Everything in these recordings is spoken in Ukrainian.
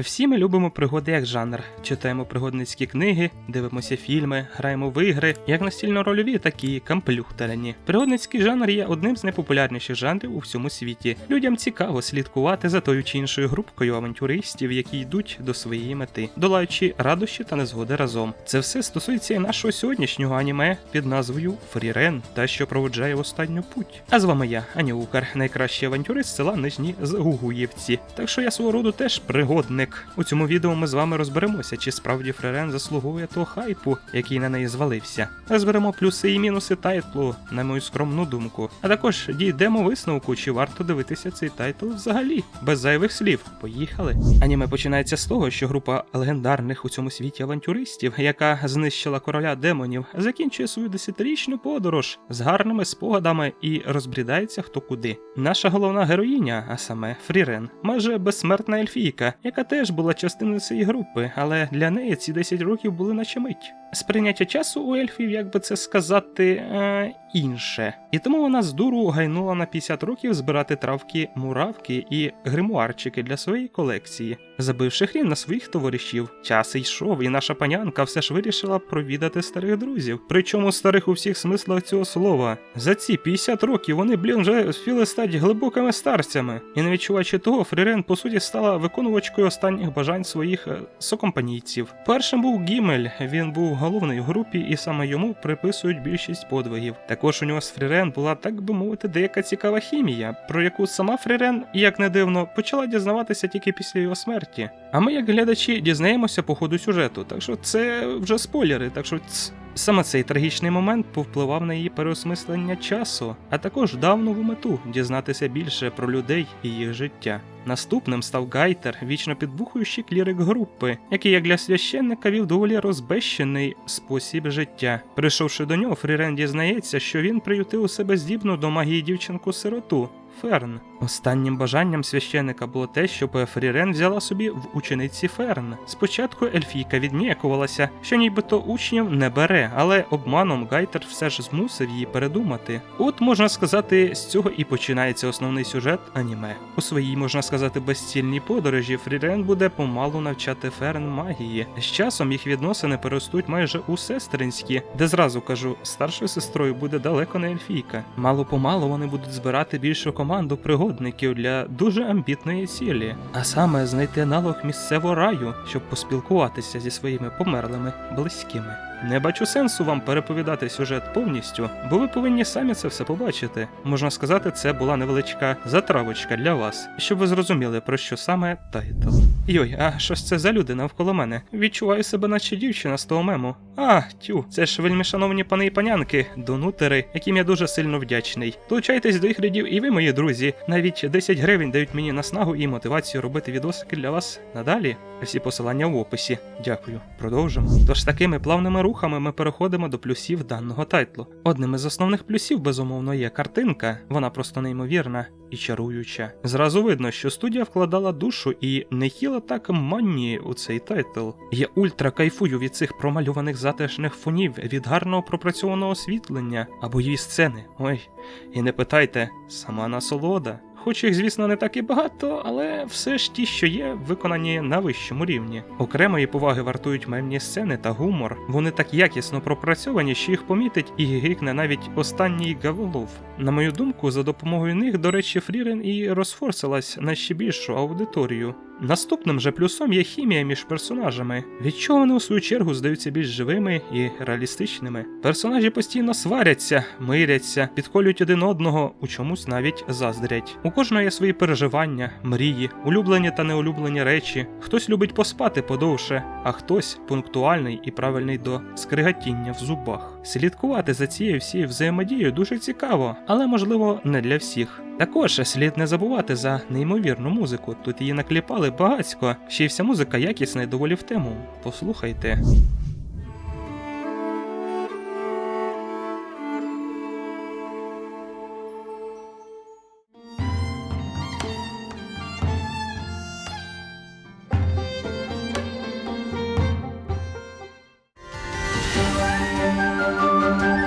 Всі ми любимо пригоди як жанр, читаємо пригодницькі книги, дивимося фільми, граємо в ігри, як настільно-рольові, так і камплюхталяні. Пригодницький жанр є одним з найпопулярніших жанрів у всьому світі. Людям цікаво слідкувати за тою чи іншою групкою авантюристів, які йдуть до своєї мети, долаючи радощі та незгоди разом. Це все стосується і нашого сьогоднішнього аніме під назвою Фрірен, та що проводжає в останню путь. А з вами я, Аня Укар, найкращий авантюрист села Нижні Згугуєвці. Так що я свого роду теж пригодник. У цьому відео ми з вами розберемося, чи справді Фрирен заслуговує того хайпу, який на неї звалився. Розберемо плюси і мінуси тайтлу, на мою скромну думку. А також дійдемо висновку, чи варто дивитися цей тайтл взагалі, без зайвих слів. Поїхали. Аніме починається з того, що група легендарних у цьому світі авантюристів, яка знищила короля демонів, закінчує свою десятирічну подорож з гарними спогадами і розбрідається хто куди. Наша головна героїня, а саме Фрірен, майже безсмертна ельфійка, яка теж була частиною цієї групи, але для неї ці 10 років були наче мить. Сприйняття часу у ельфів, як би це сказати, е, інше. І тому вона з дуру гайнула на 50 років збирати травки, муравки і гримуарчики для своєї колекції. Забивши хрін на своїх товаришів, час йшов, і наша панянка все ж вирішила провідати старих друзів. Причому старих у всіх смислах цього слова. За ці 50 років вони, блін, вже встигли стати глибокими старцями. І не відчуваючи того, Фрірен по суті стала виконувачкою останніх бажань своїх е, сокомпанійців. Першим був Гімель, він був головний в групі, і саме йому приписують більшість подвигів. Також у нього з Фрірен була, так би мовити, деяка цікава хімія, про яку сама Фрірен, як не дивно, почала дізнаватися тільки після його смерті. А ми, як глядачі, дізнаємося по ходу сюжету, так що це вже спойлери, так що ц. Саме цей трагічний момент повпливав на її переосмислення часу, а також дав нову мету дізнатися більше про людей і їх життя. Наступним став Гайтер, вічно підбухуючий клірик групи, який як для священника вів доволі розбещений спосіб життя. Прийшовши до нього, Фрірен дізнається, що він приютив у себе здібну до магії дівчинку-сироту. Ферн. Останнім бажанням священика було те, щоб Фрірен взяла собі в учениці Ферн. Спочатку Ельфійка відніякувалася, що нібито учнів не бере, але обманом Гайтер все ж змусив її передумати. От можна сказати, з цього і починається основний сюжет аніме. У своїй, можна сказати, безцільній подорожі Фрірен буде помалу навчати Ферн магії. З часом їх відносини переростуть майже у сестринські, де зразу кажу, старшою сестрою буде далеко не Ельфійка. Мало помалу вони будуть збирати більшу команду пригодників для дуже амбітної цілі, а саме знайти аналог місцевого раю, щоб поспілкуватися зі своїми померлими близькими. Не бачу сенсу вам переповідати сюжет повністю, бо ви повинні самі це все побачити. Можна сказати, це була невеличка затравочка для вас, щоб ви зрозуміли, про що саме тайтл. Йой, а що ж це за люди навколо мене? Відчуваю себе, наче дівчина з того мему. А, тю, це ж вельми шановні пани і панянки, донутери, яким я дуже сильно вдячний. Долучайтесь до їх рядів і ви, мої друзі. Навіть 10 гривень дають мені наснагу і мотивацію робити відосики для вас надалі. Всі посилання в описі. Дякую. Продовжимо. Тож такими плавними рухами ми переходимо до плюсів даного тайтлу. Одним із основних плюсів, безумовно, є картинка. Вона просто неймовірна і чаруюча. Зразу видно, що студія вкладала душу і не хіла так манні у цей тайтл. Я ультра кайфую від цих промальованих затишних фонів, від гарного пропрацьованого освітлення або її сцени. Ой, і не питайте, сама насолода. Хоч їх, звісно, не так і багато, але все ж ті, що є, виконані на вищому рівні. Окремої поваги вартують мемні сцени та гумор. Вони так якісно пропрацьовані, що їх помітить і гікне навіть останній гаволов. На мою думку, за допомогою них, до речі, Фрірен і розфорсилась на ще більшу аудиторію. Наступним же плюсом є хімія між персонажами, від чого вони у свою чергу здаються більш живими і реалістичними. Персонажі постійно сваряться, миряться, підколюють один одного, у чомусь навіть заздрять. У кожного є свої переживання, мрії, улюблені та неулюблені речі. Хтось любить поспати подовше, а хтось пунктуальний і правильний до скригатіння в зубах. Слідкувати за цією всією взаємодією дуже цікаво, але можливо не для всіх. Також слід не забувати за неймовірну музику. Тут її накліпали багацько, ще й вся музика якісна і доволі в тему. Послухайте.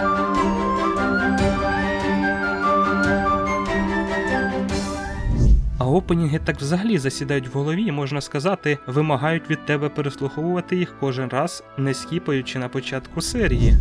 А Опенінги так взагалі засідають в голові, і, можна сказати, вимагають від тебе переслуховувати їх кожен раз, не скіпаючи на початку серії.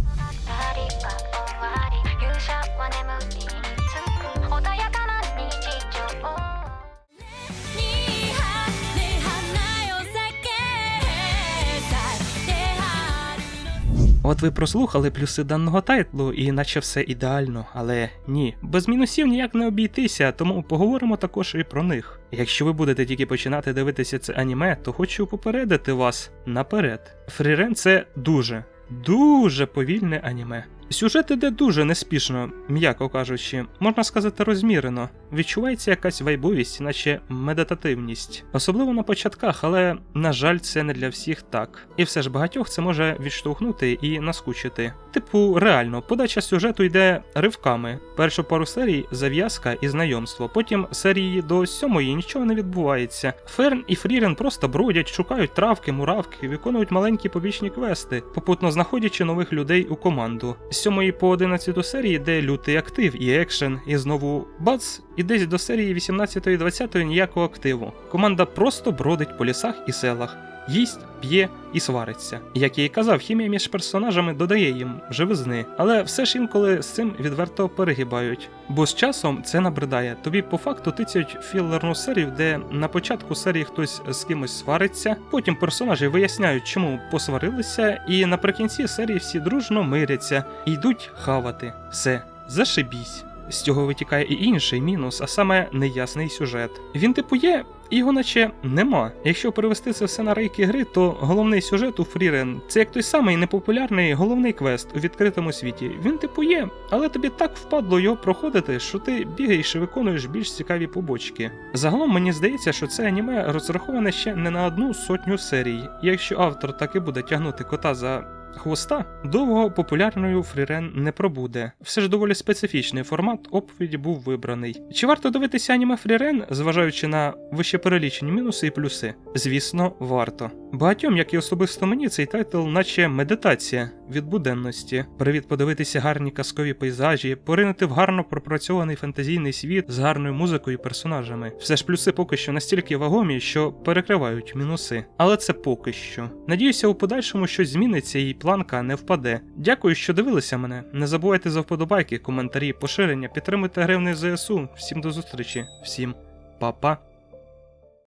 От ви прослухали плюси даного тайтлу, і наче все ідеально, але ні, без мінусів ніяк не обійтися, тому поговоримо також і про них. Якщо ви будете тільки починати дивитися це аніме, то хочу попередити вас наперед. Фрірен це дуже, дуже повільне аніме. Сюжет іде дуже неспішно, м'яко кажучи, можна сказати розмірено. Відчувається якась вайбовість, наче медитативність. Особливо на початках, але на жаль, це не для всіх так. І все ж багатьох це може відштовхнути і наскучити. Типу, реально, подача сюжету йде ривками. Першу пару серій зав'язка і знайомство. Потім серії до сьомої нічого не відбувається. Ферн і Фрірен просто бродять, шукають травки, муравки, виконують маленькі побічні квести, попутно знаходячи нових людей у команду. З сьомої по 11 серії йде лютий актив і екшен, і знову бац, і десь до серії 18-20 ніякого активу. Команда просто бродить по лісах і селах. Їсть, п'є і свариться. Як я і казав, хімія між персонажами додає їм живизни, але все ж інколи з цим відверто перегибають. Бо з часом це набридає. Тобі по факту тицяють філерну серію, де на початку серії хтось з кимось свариться, потім персонажі виясняють, чому посварилися, і наприкінці серії всі дружно миряться і йдуть хавати. Все, зашибісь. З цього витікає і інший мінус, а саме неясний сюжет. Він типу є, його наче нема. Якщо перевести це все на рейки гри, то головний сюжет у Фрірен це як той самий непопулярний головний квест у відкритому світі. Він типу є, але тобі так впадло його проходити, що ти бігаєш і виконуєш більш цікаві побочки. Загалом мені здається, що це аніме розраховане ще не на одну сотню серій. Якщо автор таки буде тягнути кота за хвоста, довго популярною Фрірен не пробуде. Все ж доволі специфічний формат оповіді був вибраний. Чи варто дивитися аніме Фрірен, зважаючи на вище перелічені мінуси і плюси? Звісно, варто. Багатьом, як і особисто мені, цей тайтл, наче медитація від буденності. Привід подивитися гарні казкові пейзажі, поринути в гарно пропрацьований фантазійний світ з гарною музикою і персонажами. Все ж плюси поки що настільки вагомі, що перекривають мінуси. Але це поки що. Надіюся, у подальшому щось зміниться і планка не впаде. Дякую, що дивилися мене. Не забувайте за вподобайки, коментарі, поширення, підтримуйте гривни ЗСУ. Всім до зустрічі, всім па-па.